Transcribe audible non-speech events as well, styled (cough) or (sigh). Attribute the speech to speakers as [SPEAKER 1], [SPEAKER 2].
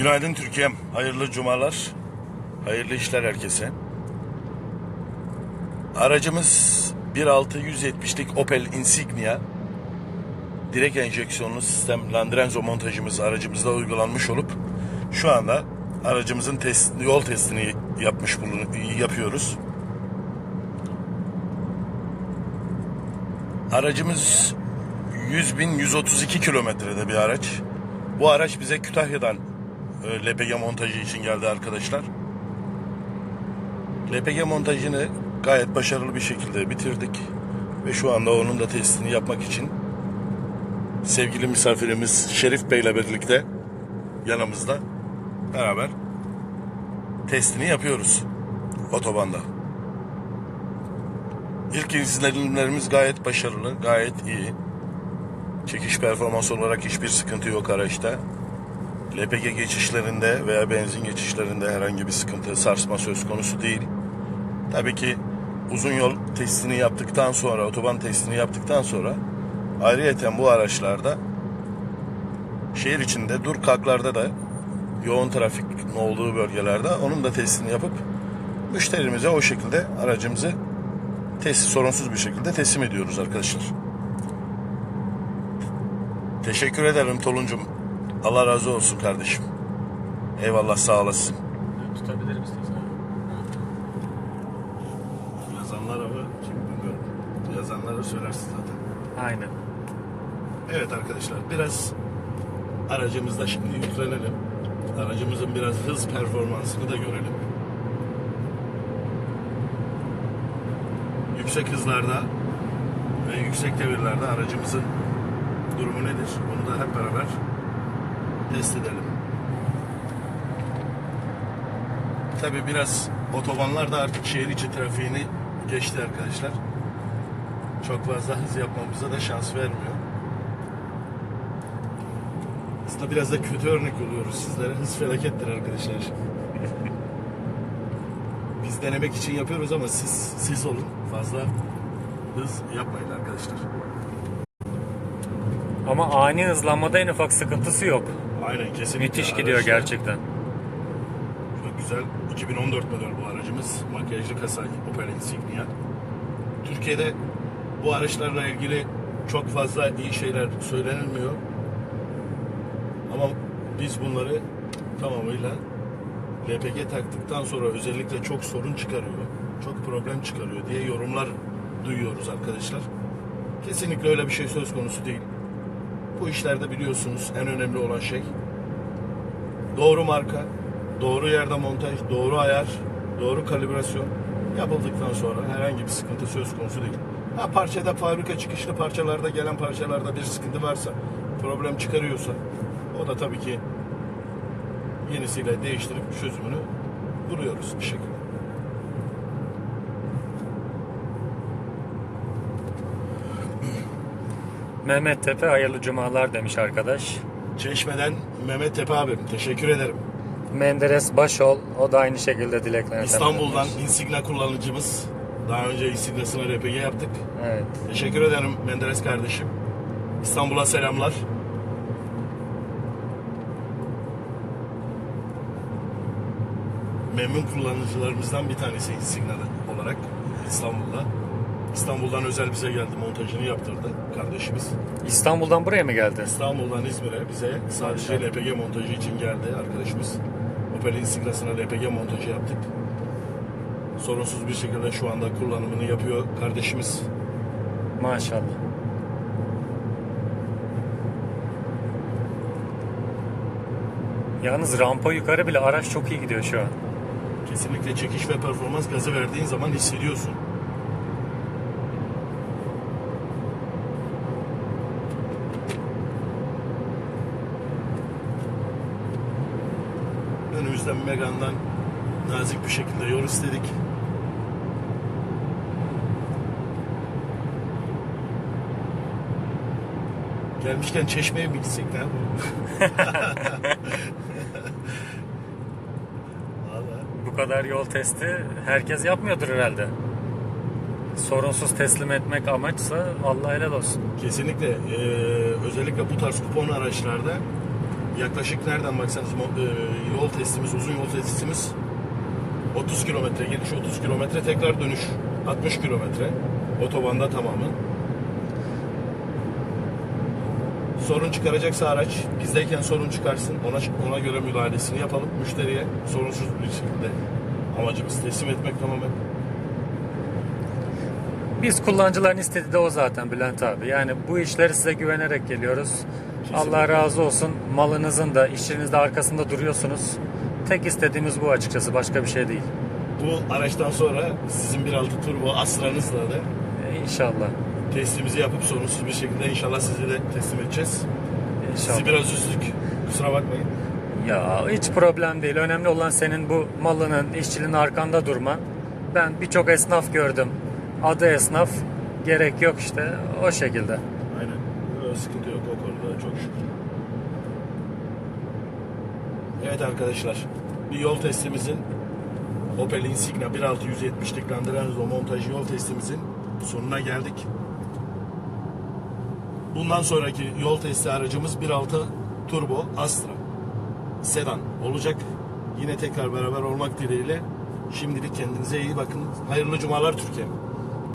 [SPEAKER 1] Günaydın Türkiye'm. Hayırlı cumalar. Hayırlı işler herkese. Aracımız 1.6 Opel Insignia. Direkt enjeksiyonlu sistem Landrenzo montajımız aracımızda uygulanmış olup şu anda aracımızın test, yol testini yapmış yapıyoruz. Aracımız 100.132 kilometrede bir araç. Bu araç bize Kütahya'dan e, LPG montajı için geldi arkadaşlar. LPG montajını gayet başarılı bir şekilde bitirdik. Ve şu anda onun da testini yapmak için sevgili misafirimiz Şerif Bey ile birlikte yanımızda beraber testini yapıyoruz otobanda. İlk izlenimlerimiz gayet başarılı, gayet iyi. Çekiş performans olarak hiçbir sıkıntı yok araçta. LPG geçişlerinde veya benzin geçişlerinde herhangi bir sıkıntı, sarsma söz konusu değil. Tabii ki uzun yol testini yaptıktan sonra, otoban testini yaptıktan sonra ayrıyeten bu araçlarda şehir içinde dur kalklarda da yoğun trafik olduğu bölgelerde onun da testini yapıp müşterimize o şekilde aracımızı test sorunsuz bir şekilde teslim ediyoruz arkadaşlar. Teşekkür ederim Toluncum. Allah razı olsun kardeşim. Eyvallah sağ olasın.
[SPEAKER 2] Tutabilirim istersen.
[SPEAKER 1] Yazanlar ama kim bilmiyorum. Yazanları söylersin zaten.
[SPEAKER 2] Aynen.
[SPEAKER 1] Evet arkadaşlar biraz aracımızda şimdi yüklenelim. Aracımızın biraz hız performansını da görelim. Yüksek hızlarda ve yüksek devirlerde aracımızın durumu nedir? Bunu da hep beraber test edelim. Tabi biraz otobanlar da artık şehir içi trafiğini geçti arkadaşlar. Çok fazla hız yapmamıza da şans vermiyor. Aslında biraz da kötü örnek oluyoruz sizlere. Hız felakettir arkadaşlar. (laughs) Biz denemek için yapıyoruz ama siz siz olun. Fazla hız yapmayın arkadaşlar.
[SPEAKER 2] Ama ani hızlanmada en ufak sıkıntısı yok.
[SPEAKER 1] Aynen kesinlikle.
[SPEAKER 2] Müthiş gidiyor
[SPEAKER 1] Araçlar
[SPEAKER 2] gerçekten.
[SPEAKER 1] Çok güzel. 2014 model bu aracımız. Makyajlı kasa Opel Insignia. Türkiye'de bu araçlarla ilgili çok fazla iyi şeyler söylenilmiyor. Ama biz bunları tamamıyla LPG taktıktan sonra özellikle çok sorun çıkarıyor, çok problem çıkarıyor diye yorumlar duyuyoruz arkadaşlar. Kesinlikle öyle bir şey söz konusu değil. Bu işlerde biliyorsunuz en önemli olan şey doğru marka, doğru yerde montaj, doğru ayar, doğru kalibrasyon yapıldıktan sonra herhangi bir sıkıntı söz konusu değil. Ha parçada fabrika çıkışlı parçalarda gelen parçalarda bir sıkıntı varsa, problem çıkarıyorsa o da tabii ki yenisiyle değiştirip çözümünü buluyoruz bir şekilde.
[SPEAKER 2] Mehmet Tepe hayırlı cumalar demiş arkadaş.
[SPEAKER 1] Çeşmeden Mehmet Tepe abim teşekkür ederim.
[SPEAKER 2] Menderes Başol o da aynı şekilde dileklerini
[SPEAKER 1] İstanbul'dan
[SPEAKER 2] temenni
[SPEAKER 1] Insignia kullanıcımız. Daha önce Insignia'sına RPG yaptık.
[SPEAKER 2] Evet.
[SPEAKER 1] Teşekkür ederim Menderes kardeşim. İstanbul'a selamlar. Memnun kullanıcılarımızdan bir tanesi Insignia olarak İstanbul'da. İstanbul'dan özel bize geldi montajını yaptırdı kardeşimiz.
[SPEAKER 2] İstanbul'dan buraya mı geldi?
[SPEAKER 1] İstanbul'dan İzmir'e bize sadece. LPG montajı için geldi arkadaşımız. Opel Insigna'sına LPG montajı yaptık. Sorunsuz bir şekilde şu anda kullanımını yapıyor kardeşimiz.
[SPEAKER 2] Maşallah. Yalnız rampa yukarı bile araç çok iyi gidiyor şu an.
[SPEAKER 1] Kesinlikle çekiş ve performans gazı verdiğin zaman hissediyorsun. Önümüzden Megan'dan nazik bir şekilde yol istedik. Gelmişken çeşmeye mi gitsek? (laughs) Vallahi.
[SPEAKER 2] Bu kadar yol testi herkes yapmıyordur herhalde. Sorunsuz teslim etmek amaçsa Allah helal olsun.
[SPEAKER 1] Kesinlikle. Ee, özellikle bu tarz kupon araçlarda yaklaşık nereden baksanız e, yol testimiz, uzun yol testimiz 30 kilometre geliş 30 kilometre tekrar dönüş 60 kilometre otobanda tamamı. Sorun çıkaracaksa araç bizdeyken sorun çıkarsın ona ona göre müdahalesini yapalım müşteriye sorunsuz bir şekilde amacımız teslim etmek tamamen.
[SPEAKER 2] Biz kullanıcıların istediği de o zaten Bülent abi. Yani bu işleri size güvenerek geliyoruz. Allah razı olsun. Malınızın da işçinizin de arkasında duruyorsunuz. Tek istediğimiz bu açıkçası. Başka bir şey değil.
[SPEAKER 1] Bu araçtan sonra sizin 1.6 turbo Astra'nızla da
[SPEAKER 2] E, İnşallah.
[SPEAKER 1] testimizi yapıp sorunsuz bir şekilde inşallah sizi de teslim edeceğiz.
[SPEAKER 2] İnşallah.
[SPEAKER 1] Sizi biraz üzdük. Kusura bakmayın.
[SPEAKER 2] Ya hiç problem değil. Önemli olan senin bu malının, işçiliğin arkanda durman. Ben birçok esnaf gördüm. Adı esnaf. Gerek yok işte. O şekilde.
[SPEAKER 1] Aynen. Sıkıntı yok o konuda çok şükür. Evet arkadaşlar. Bir yol testimizin Opel Insigna 1.670'lik Landrenzo montajı yol testimizin sonuna geldik. Bundan sonraki yol testi aracımız 1.6 Turbo Astra sedan olacak. Yine tekrar beraber olmak dileğiyle şimdilik kendinize iyi bakın. Hayırlı cumalar Türkiye.